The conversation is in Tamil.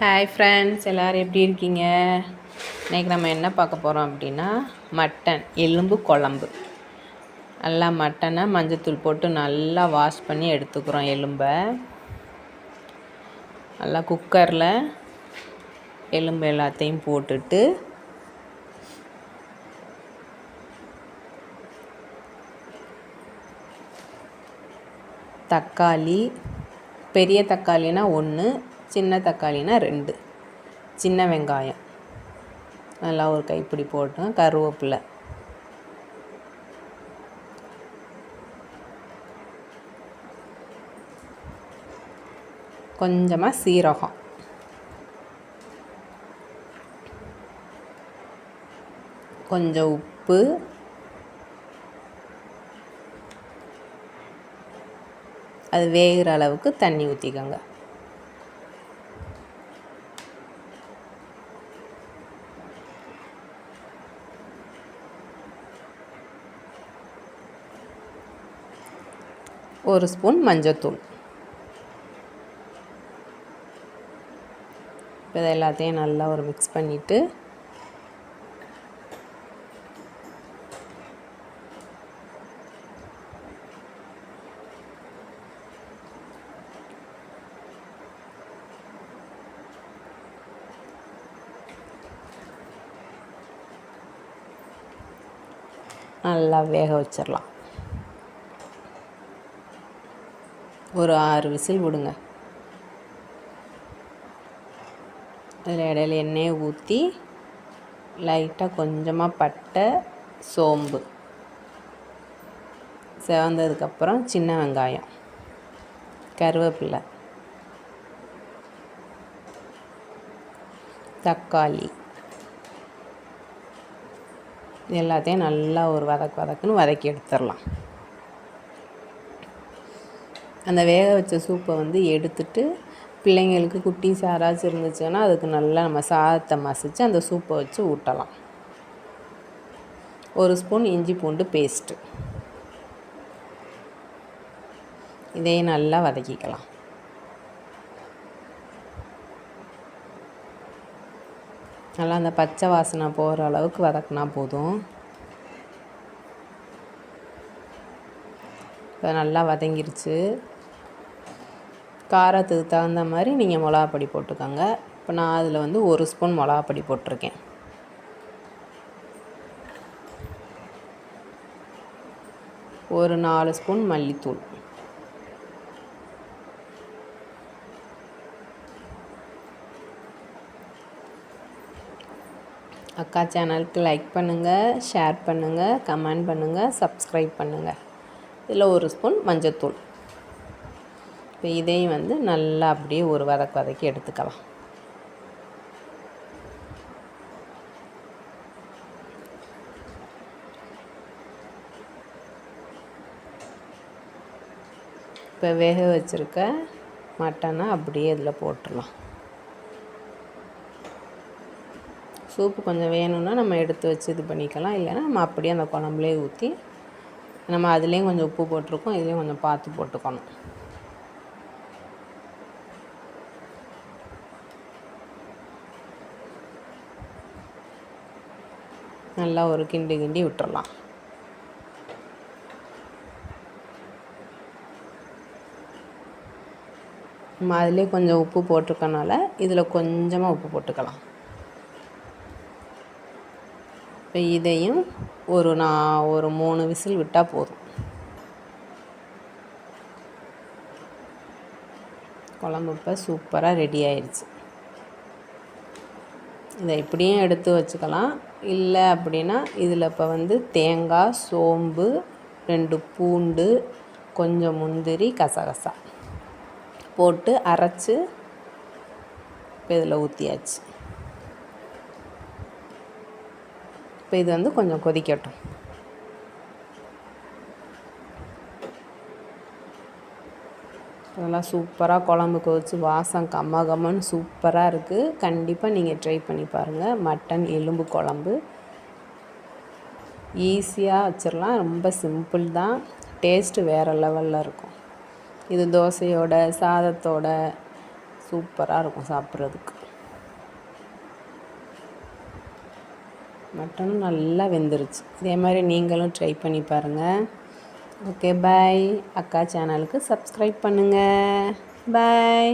ஹாய் ஃப்ரெண்ட்ஸ் எல்லோரும் எப்படி இருக்கீங்க? இன்றைக்கி நம்ம என்ன பார்க்க போகிறோம் அப்படின்னா மட்டன் எலும்பு குழம்பு. நல்லா மட்டனை மஞ்சத்தூள் போட்டு நல்லா வாஷ் பண்ணி எடுத்துக்கிறோம் எலும்பை. நல்லா குக்கரில் எலும்பு எல்லாத்தையும் போட்டுட்டு தக்காளி பெரிய தக்காளினா ஒன்று சின்ன தக்காளினா ரெண்டு. சின்ன வெங்காயம். நல்லா ஒரு கைப்பிடி போட்டோம் கருவேப்பிலை. கொஞ்சமாக சீரகம். கொஞ்சம் உப்பு. அது வேகிற அளவுக்கு தண்ணி ஊற்றிக்கோங்க ஒரு ஸ்பூன் மஞ்சத்தூள். இப்போ இதை எல்லாத்தையும் நல்லா ஒரு மிக்ஸ் பண்ணிவிட்டு நல்லா வேக வச்சிடலாம். ஒரு ஆறு விசில் விடுங்க. அதில் இடையில எண்ணெயை ஊற்றி லைட்டாக கொஞ்சமாக பட்டை சோம்பு. செவந்ததுக்கப்புறம் சின்ன வெங்காயம் கருவேப்பிலை தக்காளி. எல்லாத்தையும் நல்லா ஒரு வதக்கு வதக்குன்னு வதக்கி எடுத்துடலாம். அந்த வேக வச்ச சூப்பை வந்து எடுத்துட்டு பிள்ளைங்களுக்கு குட்டி யாராச்சும் இருந்துச்சுன்னா அதுக்கு நல்லா நம்ம சாதத்தை மசித்து அந்த சூப்பை வச்சு ஊட்டலாம். ஒரு ஸ்பூன் இஞ்சி பூண்டு பேஸ்ட்டு இதையும் நல்லா வதக்கிக்கலாம். நல்லா அந்த பச்சை வாசனை போகிற அளவுக்கு வதக்கினா போதும். இப்போ நல்லா வதங்கிருச்சு. காரத்துக்கு தகுந்த மாதிரி நீங்கள் மிளகாப்பொடி போட்டுக்கோங்க. இப்போ நான் அதில் வந்து ஒரு ஸ்பூன் மிளகாப்பொடி போட்டிருக்கேன். ஒரு நாலு ஸ்பூன் மல்லித்தூள். அக்கா சேனலுக்கு லைக் பண்ணுங்கள் ஷேர் பண்ணுங்கள் கமெண்ட் பண்ணுங்கள் சப்ஸ்கிரைப் பண்ணுங்கள் இதில் ஒரு ஸ்பூன் மஞ்சத்தூள். இப்போ இதையும் வந்து நல்லா அப்படியே ஒரு வதக்கு வதக்கி எடுத்துக்கலாம். இப்போ வேக வச்சுருக்க மட்டனை அப்படியே இதில் போட்டுடலாம். சூப்பு கொஞ்சம் வேணும்னா நம்ம எடுத்து வச்சு இது பண்ணிக்கலாம். இல்லைன்னா நம்ம அப்படியே அந்த குழம்புலேயே ஊற்றி நம்ம அதுலேயும் கொஞ்சம் உப்பு போட்டிருக்கோம் இதுலேயும் கொஞ்சம் பார்த்து போட்டுக்கணும். நல்லா ஒரு கிண்டி கிண்டி விட்டுறலாம். நம்ம அதிலே கொஞ்சம் உப்பு போட்டிருக்கனால இதில் கொஞ்சமாக உப்பு போட்டுக்கலாம். இப்போ இதையும் ஒரு நான் ஒரு மூணு விசில் விட்டால் போதும். குழம்பு இப்போ சூப்பராக ரெடி ஆயிடுச்சு இதை இப்படியும் எடுத்து வச்சுக்கலாம். இல்லை அப்படின்னா இதில் இப்போ வந்து தேங்காய் சோம்பு ரெண்டு பூண்டு கொஞ்சம் முந்திரி கசகசா போட்டு அரைச்சி இப்போ இதில் ஊற்றியாச்சு இப்போ இது வந்து கொஞ்சம் கொதிக்கட்டும். இதெல்லாம் சூப்பராக குழம்பு வச்சு வாசம் கம்ம கம்மன்னு சூப்பராக இருக்குது கண்டிப்பாக நீங்கள் ட்ரை பண்ணி பாருங்கள் மட்டன் எலும்பு குழம்பு. ஈஸியாக வச்சிடலாம் ரொம்ப சிம்பிள் தான். டேஸ்ட்டு வேறு லெவலில் இருக்கும். இது தோசையோட சாதத்தோட சூப்பராக இருக்கும் சாப்பிட்றதுக்கு. மட்டனும் நல்லா வெந்துருச்சு. இதே மாதிரி நீங்களும் ட்ரை பண்ணி பாருங்கள் ஓகே பாய் அக்கா சேனலுக்கு சப்ஸ்கிரைப் பண்ணுங்கள் பாய்